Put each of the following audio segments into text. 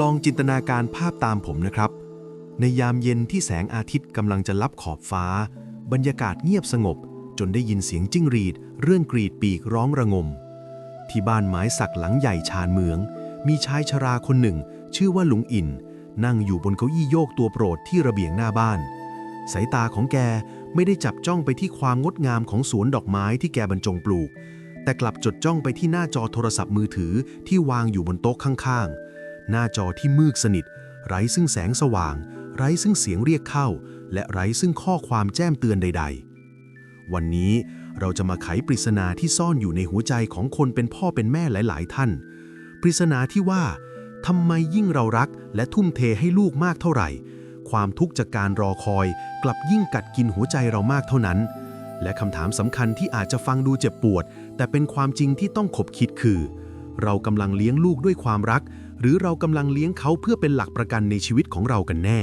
ลองจินตนาการภาพตามผมนะครับ ในยามเย็นที่แสงอาทิตย์กำลังจะลับขอบฟ้า บรรยากาศเงียบสงบ จนได้ยินเสียงจิ้งหรีด เรื่องกรีดปีกร้องระงม ที่บ้านไม้สักหลังใหญ่ชานเมือง มีชายชราคนหนึ่ง ชื่อว่าลุงอิน นั่งอยู่บนเก้าอี้โยกตัวโปรดที่ระเบียงหน้าบ้าน สายตาของแกไม่ได้จับจ้องไปที่ความงดงามของสวนดอกไม้ที่แกบรรจงปลูก แต่กลับจดจ้องไปที่หน้าจอโทรศัพท์มือถือที่วางอยู่บนโต๊ะข้างๆ หน้าจอที่มืดสนิท ไร้ซึ่งแสงสว่าง ไร้ซึ่งเสียงเรียกเข้า และไร้ซึ่งข้อความแจ้งเตือนใด ๆ วันนี้เราจะมาไขปริศนาที่ซ่อนอยู่ในหัวใจของคนเป็นพ่อเป็นแม่หลาย ๆ ท่าน ปริศนาที่ว่าทำไมยิ่งเรารักและทุ่มเทให้ลูกมากเท่าไหร่ ความทุกข์จากการรอคอย กลับยิ่งกัดกินหัวใจเรามากเท่านั้น และคำถามสำคัญที่อาจจะฟังดูเจ็บปวด แต่เป็นความจริงที่ต้องขบคิดคือ เรากำลังเลี้ยงลูกด้วยความรัก หรือเรากำลังเลี้ยงเขาเพื่อเป็นหลักประกันในชีวิตของเรากันแน่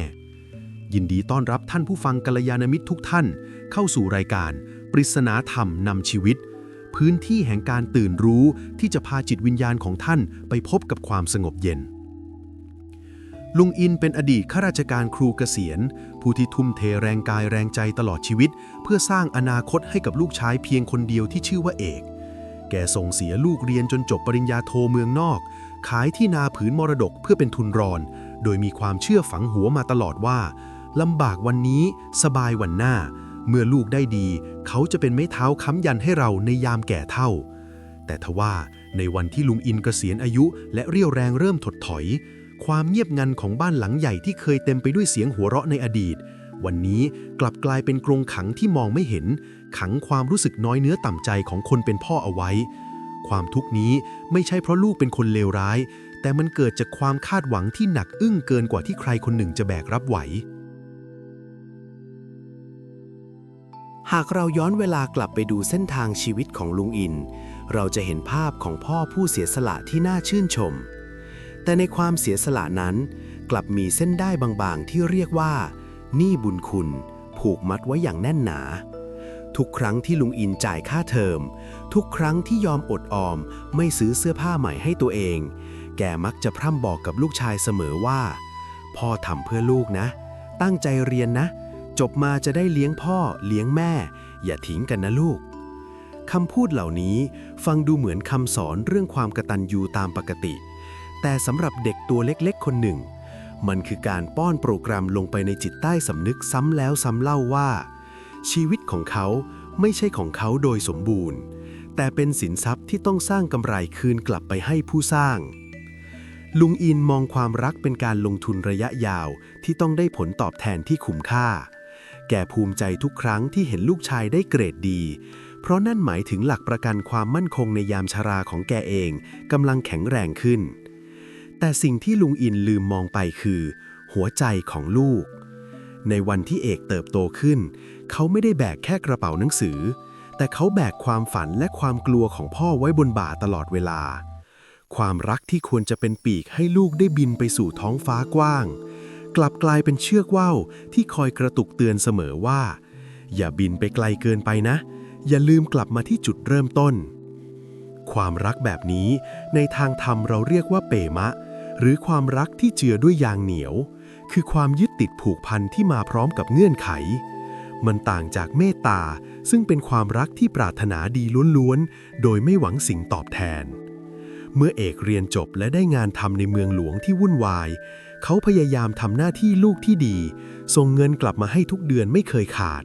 ยินดีต้อนรับท่านผู้ฟังกัลยาณมิตรทุกท่าน เข้าสู่รายการ ปริศนาธรรมนำชีวิต พื้นที่แห่งการตื่นรู้ที่จะพาจิตวิญญาณของท่านไปพบกับความสงบเย็นลุงอินเป็นอดีตข้าราชการครูเกษียณ ผู้ที่ทุ่มเทแรงกายแรงใจตลอดชีวิต เพื่อสร้างอนาคตให้กับลูกชายเพียงคนเดียวที่ชื่อว่าเอก แกส่งเสียลูกเรียนจนจบปริญญาโทเมืองนอก ขายที่นาผืนมรดกเพื่อเป็นทุนรอน โดยมีความเชื่อฝังหัวมาตลอดว่าลำบากวันนี้สบายวันหน้า เมื่อลูกได้ดี เขาจะเป็นไม้เท้าค้ำยันให้เราในยามแก่เท่า แต่ทว่าในวันที่ลุงอินเกษียณอายุและเรี่ยวแรงเริ่มถดถอย ความเงียบงันของบ้านหลังใหญ่ที่เคยเต็มไปด้วยเสียงหัวเราะในอดีต วันนี้กลับกลายเป็นกรงขังที่มองไม่เห็น ขังความรู้สึกน้อยเนื้อต่ำใจของคนเป็นพ่อเอาไว้ ความทุกข์นี้ไม่ใช่เพราะลูกเป็นคนเลวร้าย แต่มันเกิดจากความคาดหวังที่หนักอึ้งเกินกว่าที่ใครคนหนึ่งจะแบกรับไหว หากเราย้อนเวลากลับไปดูเส้นทางชีวิตของลุงอิน เราจะเห็นภาพของพ่อผู้เสียสละที่น่าชื่นชม แต่ในความเสียสละนั้น กลับมีเส้นได้บางๆที่เรียกว่าหนี้บุญคุณ ผูกมัดไว้อย่างแน่นหนา ทุกครั้งที่ลุงอินจ่ายค่าเทอม ทุกครั้งที่ยอมอดออมไม่ซื้อเสื้อผ้าใหม่ให้ตัวเอง แกมักจะพร่ำบอกกับลูกชายเสมอว่า พ่อทำเพื่อลูกนะ ตั้งใจเรียนนะ จบมาจะได้เลี้ยงพ่อ เลี้ยงแม่ อย่าทิ้งกันนะลูกคำพูดเหล่านี้ฟังดูเหมือนคำสอนเรื่องความกตัญญูตามปกติ แต่สำหรับเด็กตัวเล็กๆ คนหนึ่ง มันคือการป้อนโปรแกรมลงไปในจิตใต้สำนึกซ้ำแล้วซ้ำเล่าว่า ชีวิตของเขาไม่ใช่ของเขาโดยสมบูรณ์ แต่เป็นสินทรัพย์ที่ต้องสร้างกำไรคืนกลับไปให้ผู้สร้าง ลุงอินมองความรักเป็นการลงทุนระยะยาวที่ต้องได้ผลตอบแทนที่คุ้มค่า แกภูมิใจทุกครั้งที่เห็นลูกชายได้เกรดดี เพราะนั่นหมายถึงหลักประกันความมั่นคงในยามชราของแกเองกำลังแข็งแรงขึ้น แต่สิ่งที่ลุงอินลืมมองไปคือ หัวใจของลูกในวันที่เอกเติบโตขึ้น เขาไม่ได้แบกแค่กระเป๋าหนังสือ แต่เขาแบกความฝันและความกลัวของพ่อไว้บนบ่าตลอดเวลา ความรักที่ควรจะเป็นปีกให้ลูกได้บินไปสู่ท้องฟ้ากว้าง กลับกลายเป็นเชือกว่าวที่คอยกระตุกเตือนเสมอว่า อย่าบินไปไกลเกินไปนะ อย่าลืมกลับมาที่จุดเริ่มต้น ความรักแบบนี้ในทางธรรมเราเรียกว่าเปมะ หรือความรักที่เจือด้วยยางเหนียว คือความยึดติดผูกพันที่มาพร้อมกับเงื่อนไข มันต่างจากเมตตา ซึ่งเป็นความรักที่ปรารถนาดีล้วนๆ โดยไม่หวังสิ่งตอบแทน เมื่อเอกเรียนจบและได้งานทำในเมืองหลวงที่วุ่นวาย เขาพยายามทำหน้าที่ลูกที่ดี ส่งเงินกลับมาให้ทุกเดือนไม่เคยขาด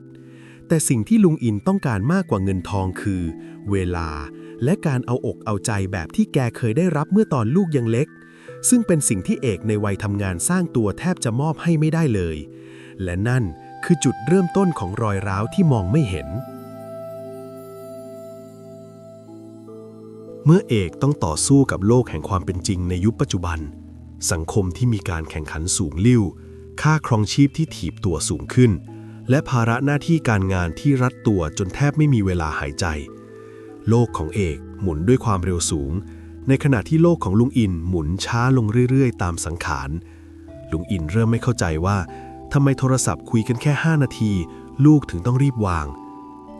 แต่สิ่งที่ลุงอินต้องการมากกว่าเงินทองคือ เวลา และการเอาอกเอาใจแบบที่แกเคยได้รับเมื่อตอนลูกยังเล็ก ซึ่งเป็นสิ่งที่เอกในวัยทำงานสร้างตัวแทบจะมอบให้ไม่ได้เลย และนั่น คือจุดเริ่มต้นของรอยร้าวที่มองไม่เห็น เมื่อเอกต้องต่อสู้กับโลกแห่งความเป็นจริงในยุคปัจจุบัน สังคมที่มีการแข่งขันสูงลิ่ว ค่าครองชีพที่ถีบตัวสูงขึ้น และภาระหน้าที่การงานที่รัดตัวจนแทบไม่มีเวลาหายใจ โลกของเอกหมุนด้วยความเร็วสูง ในขณะที่โลกของลุงอินหมุนช้าลงเรื่อยๆ ตามสังขาร ลุงอินเริ่มไม่เข้าใจว่า ทำไมโทรศัพท์คุยกันแค่ 5 นาที ลูกถึงต้องรีบวาง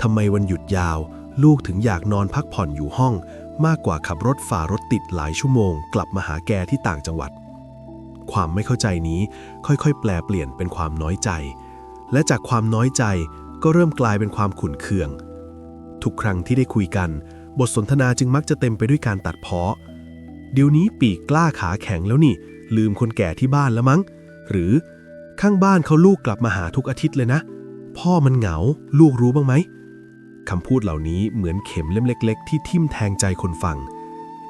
ทำไมวันหยุดยาว ลูกถึงอยากนอนพักผ่อนอยู่ห้อง มากกว่าขับรถฝ่ารถติดหลายชั่วโมง กลับมาหาแกที่ต่างจังหวัด ความไม่เข้าใจนี้ค่อยๆ แปลเปลี่ยนเป็นความน้อยใจ และจากความน้อยใจก็เริ่มกลายเป็นความขุ่นเคือง ทุกครั้งที่ได้คุยกัน บทสนทนาจึงมักจะเต็มไปด้วยการตัดเพ้อเดี๋ยวนี้ปีกกล้าขาแข็งแล้วนี่ ลืมคนแก่ที่บ้านแล้วมั้ง หรือ ข้างบ้านเขาลูกกลับมาหาทุกอาทิตย์เลยนะ พ่อมันเหงา ลูกรู้บ้างไหมคำพูดเหล่านี้เหมือนเข็มเล่มเล็ก ๆ ที่ทิ่มแทงใจคนฟัง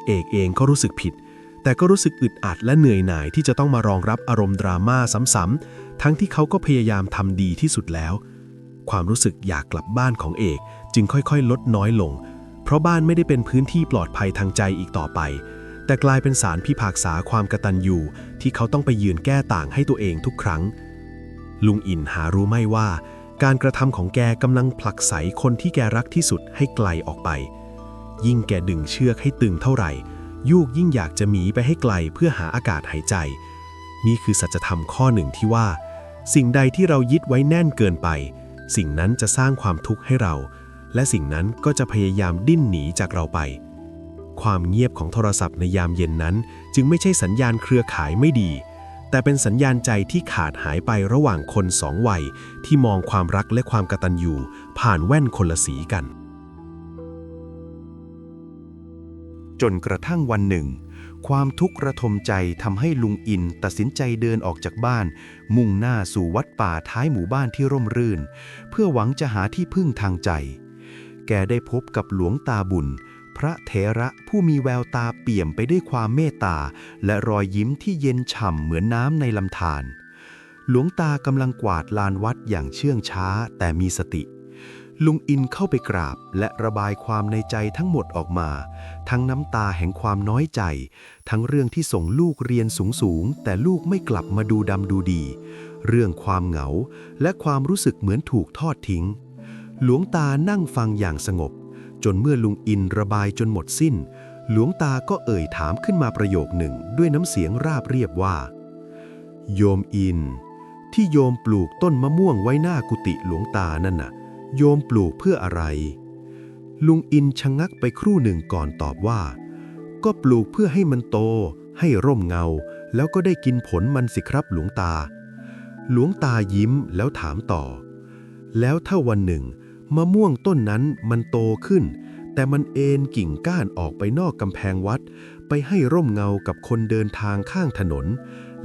เอกเองก็รู้สึกผิด แต่ก็รู้สึกอึดอัดและเหนื่อยหน่ายที่จะต้องมารองรับอารมณ์ดราม่าซ้ำๆทั้งที่เขาก็พยายามทำดีที่สุดแล้ว ความรู้สึกอยากกลับบ้านของเอกจึงค่อยๆ ลดน้อยลง เพราะบ้านไม่ได้เป็นพื้นที่ปลอดภัยทางใจอีกต่อไป แต่กลายเป็นสารพิพากษาความกระตัญญูที่เขาต้องไปยืนแก้ต่างให้ตัวเองทุกครั้ง ลุงอินหารู้ไม่ว่า การกระทำของแกกำลังผลักไสคนที่แกรักที่สุดให้ไกลออกไป ยิ่งแกดึงเชือกให้ตึงเท่าไหร่ ยูกยิ่งอยากจะหนีไปให้ไกลเพื่อหาอากาศหายใจ นี่คือสัจธรรมข้อหนึ่งที่ว่า สิ่งใดที่เรายึดไว้แน่นเกินไป สิ่งนั้นจะสร้างความทุกข์ให้เรา และสิ่งนั้นก็จะพยายามดิ้นหนีจากเราไป ความเงียบของโทรศัพท์ในยามเย็นนั้น จึงไม่ใช่สัญญาณเครือข่ายไม่ดี แต่เป็นสัญญาณใจที่ขาดหายไประหว่างคนสองวัย ที่มองความรักและความกตัญญูผ่านแว่นคนละสีกัน จนกระทั่งวันหนึ่ง ความทุกข์ระทมใจทำให้ลุงอินตัดสินใจเดินออกจากบ้าน มุ่งหน้าสู่วัดป่าท้ายหมู่บ้านที่ร่มรื่น เพื่อหวังจะหาที่พึ่งทางใจ แกได้พบกับหลวงตาบุญ พระเถระผู้มีแววตาเปี่ยมไปด้วยความเมตตา และรอยยิ้มที่เย็นฉ่ำเหมือนน้ำในลำธารหลวงตากำลังกวาดลานวัดอย่างเชื่องช้าแต่มีสติ ลุงอินเข้าไปกราบและระบายความในใจทั้งหมดออกมา ทั้งน้ำตาแห่งความน้อยใจ ทั้งเรื่องที่ส่งลูกเรียนสูงๆแต่ลูกไม่กลับมาดูดำดูดี เรื่องความเหงา และความรู้สึกเหมือนถูกทอดทิ้ง หลวงตานั่งฟังอย่างสงบ จนเมื่อลุงอินระบายจนหมดสิ้น หลวงตาก็เอ่ยถามขึ้นมาประโยคหนึ่งด้วยน้ำเสียงราบเรียบว่า โยมอิน ที่โยมปลูกต้นมะม่วงไว้หน้ากุฏิหลวงตานั่นน่ะ โยมปลูกเพื่ออะไร ลุงอินชะงักไปครู่หนึ่งก่อนตอบว่า ก็ปลูกเพื่อให้มันโต ให้ร่มเงา แล้วก็ได้กินผลมันสิครับหลวงตา หลวงตายิ้มแล้วถามต่อ แล้วถ้าวันหนึ่ง มะม่วงต้นนั้นมันโตขึ้น แต่มันเอ็นกิ่งก้านออกไปนอกกำแพงวัด ไปให้ร่มเงากับคนเดินทางข้างถนน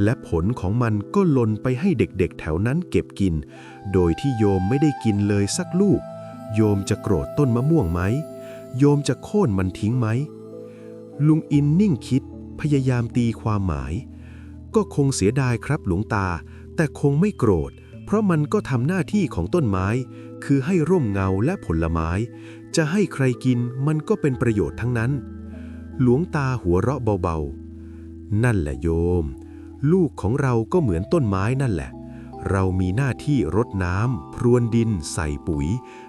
และผลของมันก็หล่นไปให้เด็กๆ แถวนั้นเก็บกิน โดยที่โยมไม่ได้กินเลยสักลูก โยมจะโกรธต้นมะม่วงไหม โยมจะโค่นมันทิ้งไหม ลุงอินนิ่งคิด พยายามตีความหมาย ก็คงเสียดายครับหลวงตา แต่คงไม่โกรธ เพราะมันก็ทำหน้าที่ของต้นไม้ คือให้ร่มเงาและผลไม้ จะให้ใครกินมันก็เป็นประโยชน์ทั้งนั้น หลวงตาหัวเราะเบาๆ นั่นแหละโยม ลูกของเราก็เหมือนต้นไม้นั่นแหละ เรามีหน้าที่รดน้ำพรวนดิน ใส่ปุ๋ย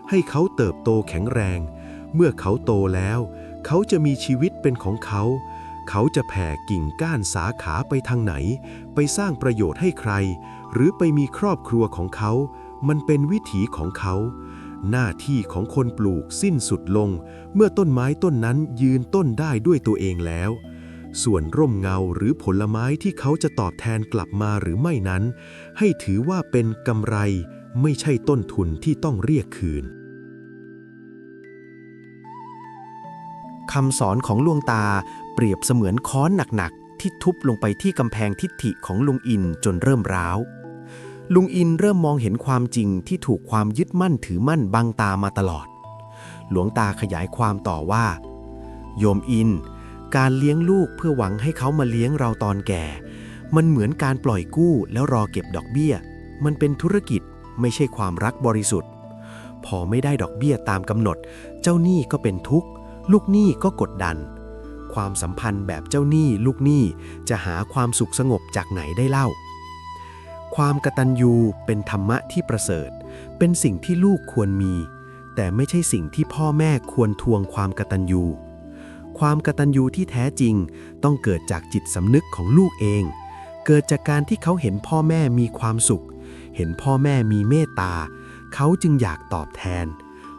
ให้เขาเติบโตแข็งแรง เมื่อเขาโตแล้ว เขาจะมีชีวิตเป็นของเขา เขาจะแผ่กิ่งก้านสาขาไปทางไหน ไปสร้างประโยชน์ให้ใคร หรือไปมีครอบครัวของเขา มันเป็นวิถีของเขา หน้าที่ของคนปลูกสิ้นสุดลง เมื่อต้นไม้ต้นนั้นยืนต้นได้ด้วยตัวเองแล้ว ส่วนร่มเงาหรือผลไม้ที่เขาจะตอบแทนกลับมาหรือไม่นั้น ให้ถือว่าเป็นกำไรไม่ใช่ต้นทุนที่ต้องเรียกคืนคำสอนของลวงตาเปรียบเสมือนค้อนหนักๆ ที่ทุบลงไปที่กำแพงทิฏฐิของลุงอินจนเริ่มร้าว ลุงอินเริ่มมองเห็นความจริงที่ถูกความยึดมั่นถือมั่นบังตามาตลอด หลวงตาขยายความต่อว่า โยมอิน การเลี้ยงลูกเพื่อหวังให้เขามาเลี้ยงเราตอนแก่ มันเหมือนการปล่อยกู้แล้วรอเก็บดอกเบี้ย มันเป็นธุรกิจไม่ใช่ความรักบริสุทธิ์ พอไม่ได้ดอกเบี้ยตามกำหนด เจ้าหนี้ก็เป็นทุกข์ ลูกหนี้ก็กดดัน ความสัมพันธ์แบบเจ้าหนี้ลูกหนี้จะหาความสุขสงบจากไหนได้เล่า ความกตัญญูเป็นธรรมะที่ประเสริฐ เป็นสิ่งที่ลูกควรมี แต่ไม่ใช่สิ่งที่พ่อแม่ควรทวงความกตัญญู ความกตัญญูที่แท้จริงต้องเกิดจากจิตสำนึกของลูกเอง เกิดจากการที่เขาเห็นพ่อแม่มีความสุข เห็นพ่อแม่มีเมตตา เขาจึงอยากตอบแทน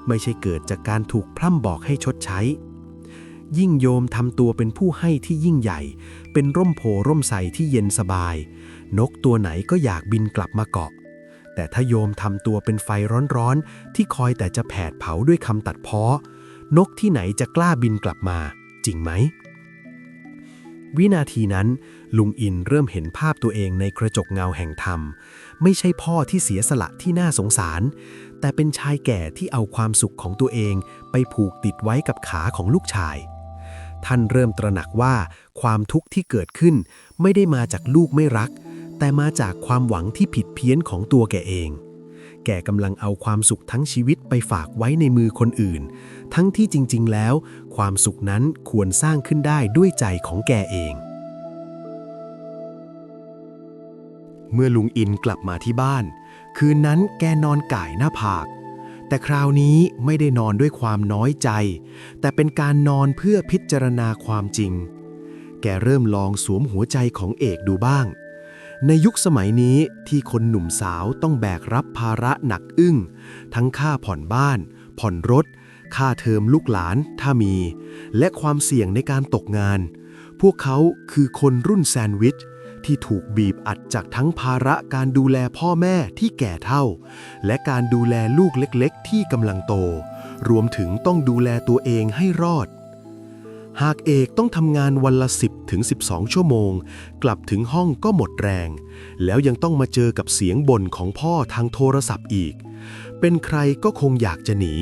ไม่ใช่เกิดจากการถูกพร่ำบอกให้ชดใช้ยิ่งโยมทำตัวเป็นผู้ให้ที่ยิ่งใหญ่ เป็นร่มโพร่มใสที่เย็นสบาย นกตัวไหนก็อยากบินกลับมาเกาะ แต่ถ้าโยมทำตัวเป็นไฟร้อนๆ ที่คอยแต่จะแผดเผาด้วยคำตัดเพ้อนกที่ไหนจะกล้าบินกลับมา จริงไหม วินาทีนั้น ลุงอินเริ่มเห็นภาพตัวเองในกระจกเงาแห่งธรรม ไม่ใช่พ่อที่เสียสละที่น่าสงสาร แต่เป็นชายแก่ที่เอาความสุขของตัวเองไปผูกติดไว้กับขาของลูกชายท่านเริ่มตระหนักว่าความทุกข์ที่เกิดขึ้นไม่ได้มาจากลูกไม่รัก แต่มาจากความหวังที่ผิดเพี้ยนของตัวแกเอง แกกำลังเอาความสุขทั้งชีวิตไปฝากไว้ในมือคนอื่น ทั้งที่จริง ๆ แล้ว ความสุขนั้นควรสร้างขึ้นได้ด้วยใจของแกเอง เมื่อลุงอินกลับมาที่บ้าน คืนนั้นแกนอนก่ายหน้าผาก แต่คราวนี้ไม่ได้นอนด้วยความน้อยใจ แต่เป็นการนอนเพื่อพิจารณาความจริง แกเริ่มลองสวมหัวใจของเอกดูบ้าง ในยุคสมัยนี้ที่คนหนุ่มสาวต้องแบกรับภาระหนักอึ้ง ทั้งค่าผ่อนบ้าน ผ่อนรถ ค่าเทอมลูกหลานถ้ามี และความเสี่ยงในการตกงาน พวกเขาคือคนรุ่นแซนด์วิช ที่ถูกบีบอัดจากทั้งภาระการดูแลพ่อแม่ที่แก่เท่า และการดูแลลูกเล็กๆ ที่กำลังโต รวมถึงต้องดูแลตัวเองให้รอด หากเอกต้องทำงานวันละ 10ถึง12 ชั่วโมง กลับถึงห้องก็หมดแรง แล้วยังต้องมาเจอกับเสียงบ่นของพ่อทางโทรศัพท์อีก เป็นใครก็คงอยากจะหนี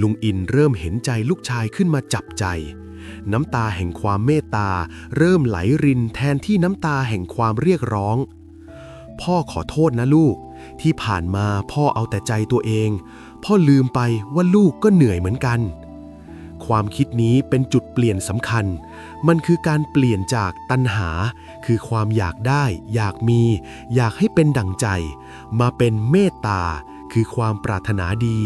ลุงอินเริ่มเห็นใจลูกชายขึ้นมาจับใจ น้ำตาแห่งความเมตตา เริ่มไหลรินแทนที่น้ำตาแห่งความเรียกร้อง พ่อขอโทษนะลูก ที่ผ่านมาพ่อเอาแต่ใจตัวเอง พ่อลืมไปว่าลูกก็เหนื่อยเหมือนกัน ความคิดนี้เป็นจุดเปลี่ยนสำคัญ มันคือการเปลี่ยนจากตัณหา คือความอยากได้ อยากมี อยากให้เป็นดั่งใจ มาเป็นเมตตา คือความปรารถนาดี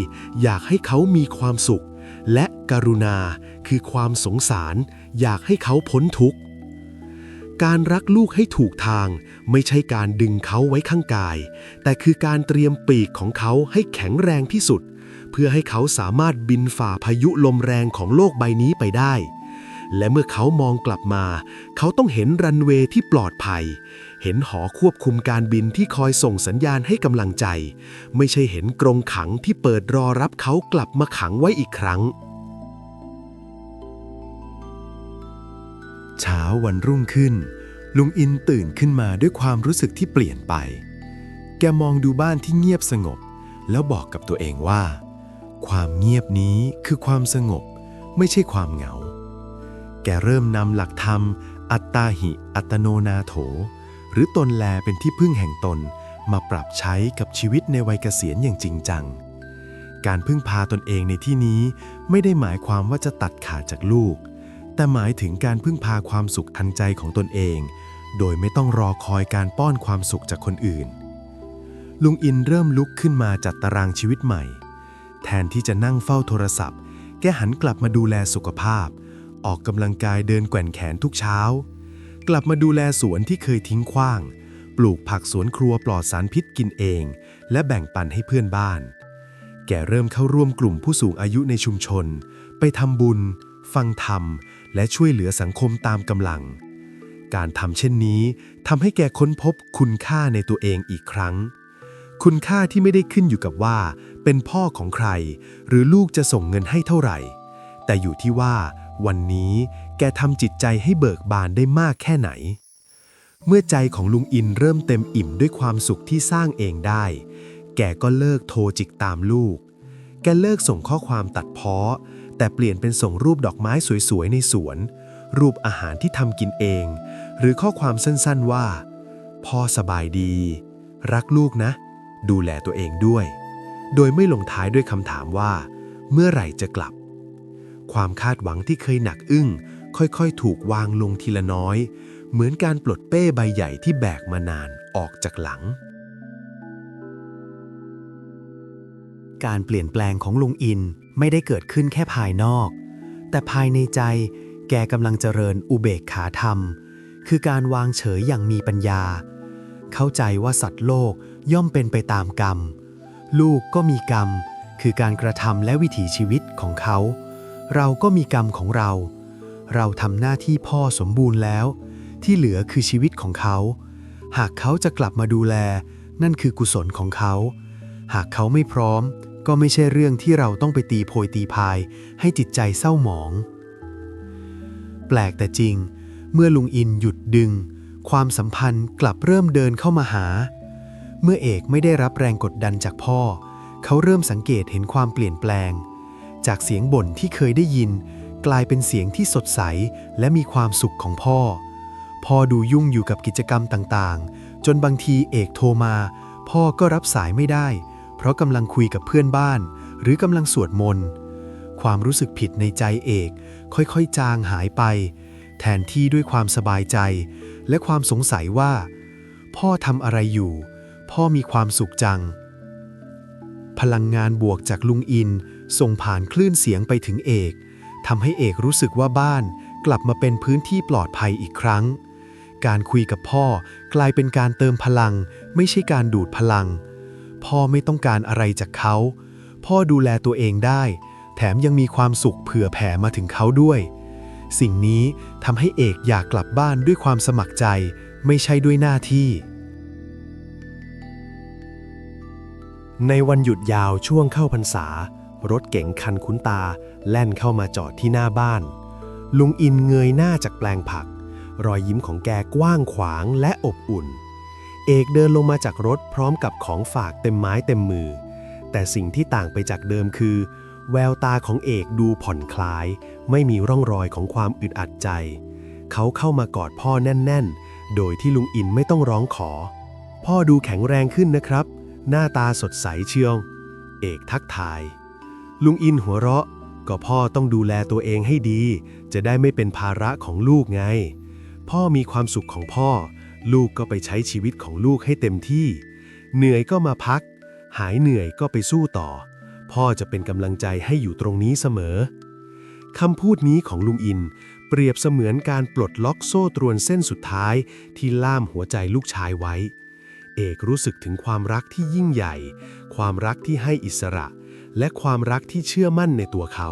อยากให้เขามีความสุข และกรุณา คือความสงสาร อยากให้เขาพ้นทุกข์การรักลูกให้ถูกทางไม่ใช่การดึงเขาไว้ข้างกาย แต่คือการเตรียมปีกของเขาให้แข็งแรงที่สุด เพื่อให้เขาสามารถบินฝ่าพายุลมแรงของโลกใบนี้ไปได้ และเมื่อเขามองกลับมา เขาต้องเห็นรันเวย์ที่ปลอดภัย เห็นหอควบคุมการบินที่คอยส่งสัญญาณให้กำลังใจ ไม่ใช่เห็นกรงขังที่เปิดรอรับเขากลับมาขังไว้อีกครั้ง เช้าวันรุ่งขึ้น ลุงอินตื่นขึ้นมาด้วยความรู้สึกที่เปลี่ยนไป แกมองดูบ้านที่เงียบสงบแล้วบอกกับตัวเองว่า ความเงียบนี้คือความสงบ ไม่ใช่ความเหงา แกเริ่มนำหลักธรรม อัตตาหิอัตโนนาโถ หรือตนแลเป็นที่พึ่งแห่งตนมาปรับใช้กับชีวิตในวัยเกษียณอย่างจริงจัง การพึ่งพาตนเองในที่นี้ไม่ได้หมายความว่าจะตัดขาดจากลูก แต่หมายถึงการพึ่งพาความสุขทางใจของตนเอง โดยไม่ต้องรอคอยการป้อนความสุขจากคนอื่น ลุงอินเริ่มลุกขึ้นมาจัดตารางชีวิตใหม่ แทนที่จะนั่งเฝ้าโทรศัพท์ แกหันกลับมาดูแลสุขภาพ ออกกำลังกายเดินแกว่งแขนทุกเช้า กลับมาดูแลสวนที่เคยทิ้งขว้าง ปลูกผักสวนครัวปลอดสารพิษกินเอง และแบ่งปันให้เพื่อนบ้าน แกเริ่มเข้าร่วมกลุ่มผู้สูงอายุในชุมชน ไปทำบุญ ฟังธรรม และช่วยเหลือสังคมตามกำลัง การทำเช่นนี้ทำให้แกค้นพบคุณค่าในตัวเองอีกครั้งคุณค่าที่ไม่ได้ขึ้นอยู่กับว่า เป็นพ่อของใคร หรือลูกจะส่งเงินให้เท่าไหร่ แต่อยู่ที่ว่า วันนี้แกทำจิตใจให้เบิกบานได้มากแค่ไหน เมื่อใจของลุงอินเริ่มเต็มอิ่มด้วยความสุขที่สร้างเองได้ แกก็เลิกโทรจิกตามลูก แกเลิกส่งข้อความตัดเพ้อ แต่เปลี่ยนเป็นส่งรูปดอกไม้สวยๆในสวน รูปอาหารที่ทำกินเอง หรือข้อความสั้นๆว่า พ่อสบายดี รักลูกนะ ดูแลตัวเองด้วย โดยไม่ลงท้ายด้วยคำถามว่า เมื่อไหร่จะกลับ ความคาดหวังที่เคยหนักอึ้ง ค่อยๆ ถูกวางลงทีละน้อย เหมือนการปลดเป้ใบใหญ่ที่แบกมานานออกจากหลัง การเปลี่ยนแปลงของลุงอินไม่ได้เกิดขึ้นแค่ภายนอก แต่ภายในใจแกกำลังเจริญอุเบกขาธรรม คือการวางเฉยอย่างมีปัญญา เข้าใจว่าสัตว์โลกย่อมเป็นไปตามกรรม ลูกก็มีกรรม คือการกระทำและวิถีชีวิตของเขา เราก็มีกรรมของเรา เราทำหน้าที่พ่อสมบูรณ์แล้ว ที่เหลือคือชีวิตของเขา หากเขาจะกลับมาดูแล นั่นคือกุศลของเขา หากเขาไม่พร้อม ก็ไม่ใช่เรื่องที่เราต้องไปตีโพยตีพาย ให้จิตใจเศร้าหมอง แปลกแต่จริง เมื่อลุงอินหยุดดึง ความสัมพันธ์กลับเริ่มเดินเข้ามาหา เมื่อเอกไม่ได้รับแรงกดดันจากพ่อ เขาเริ่มสังเกตเห็นความเปลี่ยนแปลง จากเสียงบ่นที่เคยได้ยิน กลายเป็นเสียงที่สดใสและมีความสุขของพ่อ พ่อดูยุ่งอยู่กับกิจกรรมต่างๆ จนบางทีเอกโทรมา พ่อก็รับสายไม่ได้ เพราะกำลังคุยกับเพื่อนบ้าน หรือกำลังสวดมนต์ความรู้สึกผิดในใจเอก ค่อยๆ จางหายไป แทนที่ด้วยความสบายใจ และความสงสัยว่า พ่อทำอะไรอยู่ พ่อมีความสุขจัง พลังงานบวกจากลุงอินส่งผ่านคลื่นเสียงไปถึงเอกทำให้เอกรู้สึกว่าบ้านกลับมาเป็นพื้นที่ปลอดภัยอีกครั้ง การคุยกับพ่อกลายเป็นการเติมพลัง ไม่ใช่การดูดพลัง พ่อไม่ต้องการอะไรจากเขา พ่อดูแลตัวเองได้ แถมยังมีความสุขเผื่อแผ่มาถึงเขาด้วย สิ่งนี้ทำให้เอกอยากกลับบ้านด้วยความสมัครใจ ไม่ใช่ด้วยหน้าที่ ในวันหยุดยาวช่วงเข้าพรรษา รถเก๋งคันคุ้นตา แล่นเข้ามาจอดที่หน้าบ้าน ลุงอินเงยหน้าจากแปลงผัก รอยยิ้มของแกกว้างขวางและอบอุ่น เอกเดินลงมาจากรถพร้อมกับของฝากเต็มไม้เต็มมือ แต่สิ่งที่ต่างไปจากเดิมคือ แววตาของเอกดูผ่อนคลาย ไม่มีร่องรอยของความอึดอัดใจ เขาเข้ามากอดพ่อแน่น ๆ โดยที่ลุงอินไม่ต้องร้องขอ พ่อดูแข็งแรงขึ้นนะครับ หน้าตาสดใสเชียว เอกทักทาย ลุงอินหัวเราะ ก็พ่อต้องดูแลตัวเองให้ดี จะได้ไม่เป็นภาระของลูกไง พ่อมีความสุขของพ่อ ลูกก็ไปใช้ชีวิตของลูกให้เต็มที่ เหนื่อยก็มาพัก หายเหนื่อยก็ไปสู้ต่อ พ่อจะเป็นกำลังใจให้อยู่ตรงนี้เสมอคำพูดนี้ของลุงอิน เปรียบเสมือนการปลดล็อกโซ่ตรวนเส้นสุดท้ายที่ล่ามหัวใจลูกชายไว้ เอกรู้สึกถึงความรักที่ยิ่งใหญ่ ความรักที่ให้อิสระ และความรักที่เชื่อมั่นในตัวเขา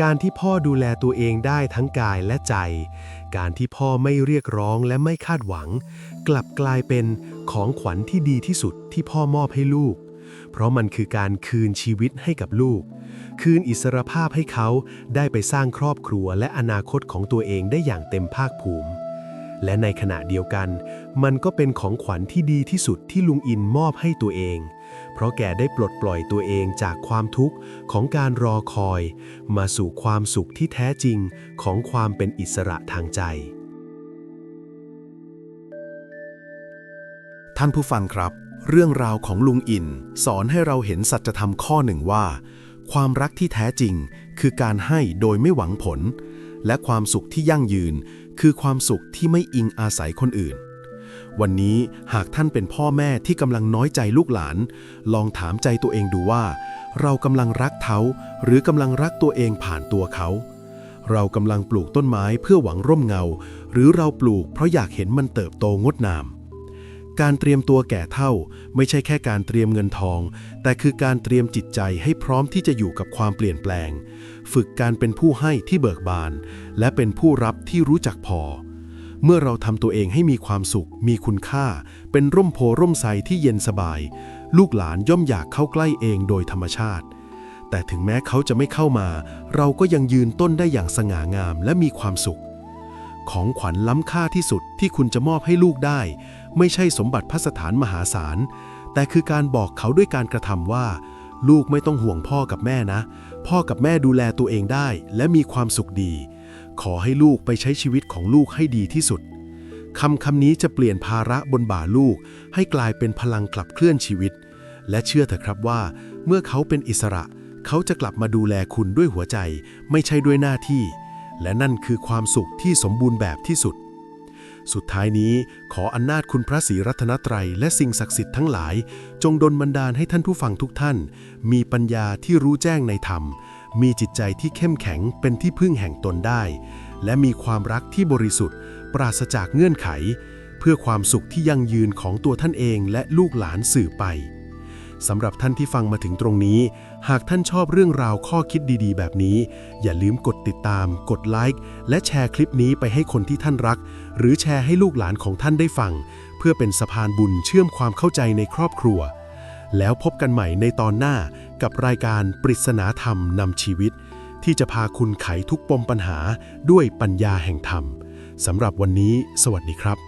การที่พ่อดูแลตัวเองได้ทั้งกายและใจ การที่พ่อไม่เรียกร้องและไม่คาดหวัง กลับกลายเป็นของขวัญที่ดีที่สุดที่พ่อมอบให้ลูก เพราะมันคือการคืนชีวิตให้กับลูก คืนอิสรภาพให้เขาได้ไปสร้างครอบครัวและอนาคตของตัวเองได้อย่างเต็มภาคภูมิ และในขณะเดียวกัน มันก็เป็นของขวัญที่ดีที่สุดที่ลุงอินมอบให้ตัวเอง เพราะแกได้ปลดปล่อยตัวเองจากความทุกข์ของการรอคอย มาสู่ความสุขที่แท้จริงของความเป็นอิสระทางใจ ท่านผู้ฟังครับ เรื่องราวของลุงอิน สอนให้เราเห็นสัจธรรมข้อหนึ่งว่า ความรักที่แท้จริง คือการให้โดยไม่หวังผล และความสุขที่ยั่งยืน คือความสุขที่ไม่อิงอาศัยคนอื่น วันนี้หากท่านเป็นพ่อแม่ที่กำลังน้อยใจลูกหลาน ลองถามใจตัวเองดูว่า เรากำลังรักเขาหรือกำลังรักตัวเองผ่านตัวเขา เรากำลังปลูกต้นไม้เพื่อหวังร่มเงา หรือเราปลูกเพราะอยากเห็นมันเติบโตงดงาม การเตรียมตัวแก่เท่า ไม่ใช่แค่การเตรียมเงินทอง แต่คือการเตรียมจิตใจให้พร้อมที่จะอยู่กับความเปลี่ยนแปลง ฝึกการเป็นผู้ให้ที่เบิกบาน และเป็นผู้รับที่รู้จักพอ เมื่อเราทำตัวเองให้มีความสุข มีคุณค่า เป็นร่มโพร่มไทรที่เย็นสบาย ลูกหลานย่อมอยากเข้าใกล้เองโดยธรรมชาติ แต่ถึงแม้เขาจะไม่เข้ามา เราก็ยังยืนต้นได้อย่างสง่างามและมีความสุข ของขวัญล้ำค่าที่สุดที่คุณจะมอบให้ลูกได้ไม่ใช่สมบัติพัสถานมหาศาล แต่คือการบอกเขาด้วยการกระทำว่า ลูกไม่ต้องห่วงพ่อกับแม่นะ พ่อกับแม่ดูแลตัวเองได้ และมีความสุขดี ขอให้ลูกไปใช้ชีวิตของลูกให้ดีที่สุดคำคำนี้จะเปลี่ยนภาระบนบ่าลูก ให้กลายเป็นพลังขับเคลื่อนชีวิต และเชื่อเถอะครับว่า เมื่อเขาเป็นอิสระ เขาจะกลับมาดูแลคุณด้วยหัวใจ ไม่ใช่ด้วยหน้าที่ และนั่นคือความสุขที่สมบูรณ์แบบที่สุด สุดท้ายนี้ขออำนาจคุณพระศรีรัตนตรัยและสิ่งศักดิ์สิทธิ์ทั้งหลาย จงดลบันดาลให้ท่านผู้ฟังทุกท่าน มีปัญญาที่รู้แจ้งในธรรม มีจิตใจที่เข้มแข็งเป็นที่พึ่งแห่งตนได้ และมีความรักที่บริสุทธิ์ ปราศจากเงื่อนไข เพื่อความสุขที่ยั่งยืนของตัวท่านเองและลูกหลานสื่อไป สำหรับท่านที่ฟังมาถึงตรงนี้ หากท่านชอบเรื่องราวข้อคิดดีๆ แบบนี้ อย่าลืมกดติดตาม กดไลค์และแชร์คลิปนี้ไปให้คนที่ท่านรัก หรือแชร์ให้ลูกหลานของท่านได้ฟัง เพื่อเป็นสะพานบุญเชื่อมความเข้าใจในครอบครัว แล้วพบกันใหม่ในตอนหน้ากับรายการปริศนาธรรมนำชีวิต ที่จะพาคุณไขทุกปมปัญหาด้วยปัญญาแห่งธรรมสำหรับวันนี้ สวัสดีครับ